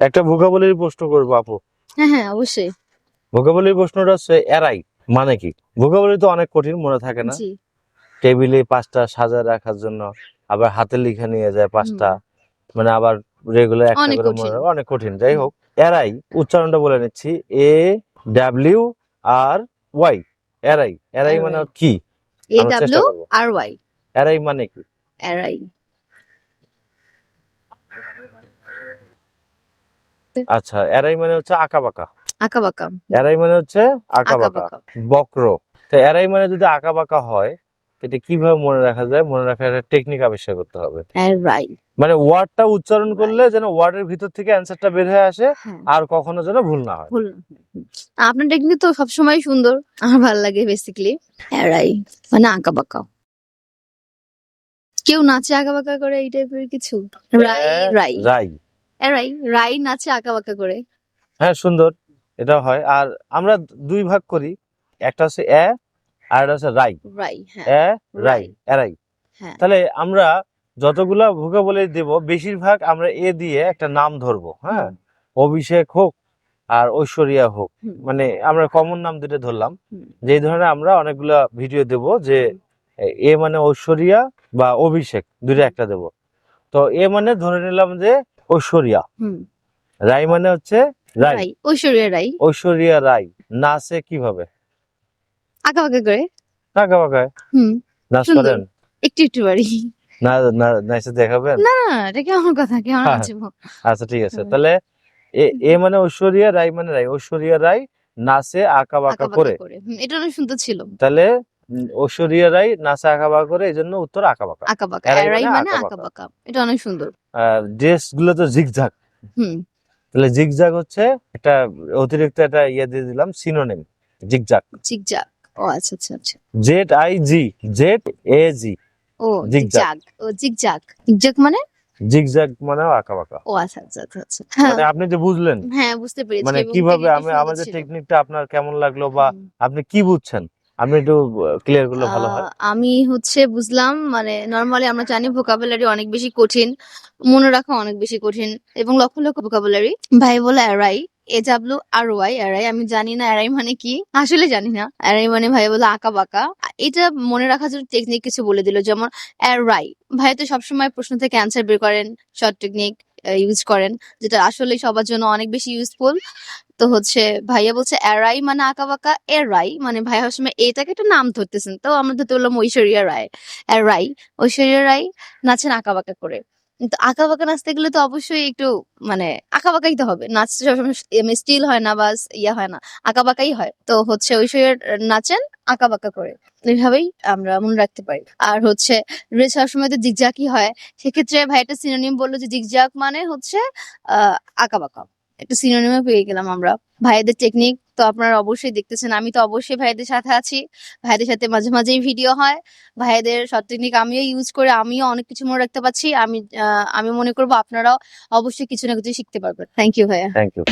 একটা ভোকাবলির প্রশ্ন করব আপু। হ্যাঁ হ্যাঁ অবশ্যই। ভোকাবলির প্রশ্নটা হচ্ছে এরাই মানে কি? ভোকাবলি তো অনেক কঠিন মনে থাকে না? জি। টেবিলে পাঁচটা সাজায় রাখার জন্য আবার হাতে লিখে নিয়ে যায় পাঁচটা মানে আবার রেগুলার একটা অনেক করে মনে কঠিন। অনেক কঠিন। যাই হোক এরাই উচ্চারণটা বলে নিচ্ছি এ ডাব্লিউ আর ওয়াই এরাই এরাই মানে এরাই। কি? এ আমরা চেষ্টা ডাব্লিউ করব। আর ওয়াই এরাই মানে কি? এরাই আচ্ছা এরাই মানে হচ্ছে আঁকা বাঁকা আঁকা বাঁকা এরাই মানে হচ্ছে আঁকা আঁকা বাঁকা বাঁকা বক্র। তো এরাই মানে যদি আঁকা বাঁকা হয় এটা কীভাবে মনে রাখা যায়? মনে রাখার একটা টেকনিক আবিষ্কার করতে হবে। মানে ওয়ার্ডটা উচ্চারণ করলে যেন ওয়ার্ডের ভিতর থেকে অ্যান্সারটা বের হয়ে আসে হ্যাঁ। আর কখনো যেন ভুল না হয়। আপনার টেকনিক তো সবসময় সুন্দর। আমার ভালো লাগে বেসিক্যালি এরাই মানে আঁকা বাঁকা কেউ নাচে আঁকা বাঁকা করে এই টাইপের কিছু? রাই রাই রাই এরাই রাই নাচে আঁকা বাঁকা করে। হ্যাঁ সুন্দর এটা হয়। আর আমরা দুই ভাগ করি একটা হচ্ছে এ আর একটা হচ্ছে রাই। রাই হ্যাঁ। এ রাই রাই। এরাই হ্যাঁ। তাহলে আমরা যতগুলা ভোকাবলি দেব বেশিরভাগ আমরা এ দিয়ে একটা নাম ধরবো হ্যাঁ? অভিষেক হোক আর ঐশ্বরিয়া হোক। মানে আমরা কমন নাম দুটো ধরলাম। যে ধরনের আমরা অনেকগুলা ভিডিও দেব যে এ মানে ঐশ্বরিয়া বা অভিষেক দুটো একটা দেব। তো এ মানে ধরে নিলাম যে ঐশ্বরিয়া। রাই মানে হচ্ছে রাই। ঐশ্বরিয়া রাই। ঐশ্বরিয়া রাই। নাচে কীভাবে? আঁকা বাঁকা করে। আঁকা বাঁকায় নাচ করেন? একটু একটু বাড়ি না না- নাচে দেখাবেন? না এটা কথা? কেমন হ্যাঁ। আচ্ছা ঠিক আছে। তাহলে এ মানে ঐশ্বরিয়া রাই মানে রাই। ঐশ্বরিয়া রাই নাচে আঁকা বাঁকা করে। করে। এটা অনেক সুন্দর ছিল। তাহলে উম, ঐশ্বরিয়া রাই আঁকা বাঁকা করে এই জন্য উত্তর আঁকা বাঁকা আঁকা বাঁকা এরাই মানে মানে আঁকা আঁকা বাঁকা এটা অনেক সুন্দর। ড্রেসগুলো তো জিগজাগ। হুম। তাহলে জিগজাগ হচ্ছে একটা অতিরিক্ত একটা ইয়ে দিয়ে দিলাম সিনোনিম জিগজাগ। জিগজাগ। ও আচ্ছা আচ্ছা আচ্ছা। Z I G Z A G O zigzag. ও জিগজাগ। জিগজাগ মানে? জিগজাগ মানে আঁকা বাঁকা ও আচ্ছা আচ্ছা আচ্ছা আচ্ছা। মানে আপনি যে বুঝলেন হ্যাঁ বুঝতে পেরেছি। মানে কীভাবে আমি আমাদের টেকনিকটা আপনার কেমন লাগল বা আপনি কি বুঝছেন? আপনি একটু ক্লিয়ার করলে ভালো হয়। আমি হচ্ছে বুঝলাম মানে নর্মালি আমরা জানি ভোকাবুলারি অনেক বেশি কঠিন, মনে রাখা অনেক বেশি কঠিন, এবং লক্ষ লক্ষ ভোকাবুলারি ভাই বলে এরাই এ ডাব্লিউ আর ওয়াই এরাই আমি জানি না এরাই মানে কি, আসলে জানি না এরাই মানে ভাই বলে আঁকা বাঁকা। এটা মনে রাখার জন্য টেকনিক কিছু বলে দিল, যেমন এরাই ভাই তো সবসময় প্রশ্ন থেকে অ্যান্সার বের করেন শর্ট টেকনিক ইউজ করেন, যেটা আসলে সবার জন্য অনেক বেশি ইউজফুল তো হচ্ছে ভাইয়া বলছে, এরাই মানে আঁকা বাঁকা, এরাই। মানে ভাইয়া সবসময় এটাকে একটা নাম ধরতেছেন। তো আমরা ধরতে বললাম ঐশ্বরিয়া রায়। এরাই, ঐশ্বরিয়া রায় নাচেন আঁকা বাঁকা করে। কিন্তু আঁকা বাঁকা নাচতে গেলে তো অবশ্যই একটু মানে আঁকা বাঁকাই তো হবে। নাচতে সবসময় স্টিল হয় না বা ইয়া হয় না, আঁকা বাঁকাই হয়। তো হচ্ছে ঐশ্বরিয়া নাচেন আঁকা বাঁকা করে। এইভাবেই আমরা মনে রাখতে পারি। আর হচ্ছে রেস হওয়ার সময় তো জিগজাকই হয়। সেক্ষেত্রে ভাই একটা সিনোনিম বলল যে জিগজাক মানে হচ্ছে, আহ, আঁকা বাঁকা। একটা সিনোনিমে পেয়ে গেলাম আমরা। ভাইদের টেকনিক তো আপনারা অবশ্যই দেখতেছেন, আমি তো অবশ্যই ভাইদের সাথে আছি। ভাইদের সাথে মাঝে মাঝেই ভিডিও হয়। ভাইদের সব টেকনিক আমিও ইউজ করে, আমিও অনেক কিছু মনে রাখতে পারছি। আমি আমি মনে করব আপনারাও অবশ্যই কিছু না কিছু শিখতে পারবেন। থ্যাংক ইউ ভাইয়া। Thank you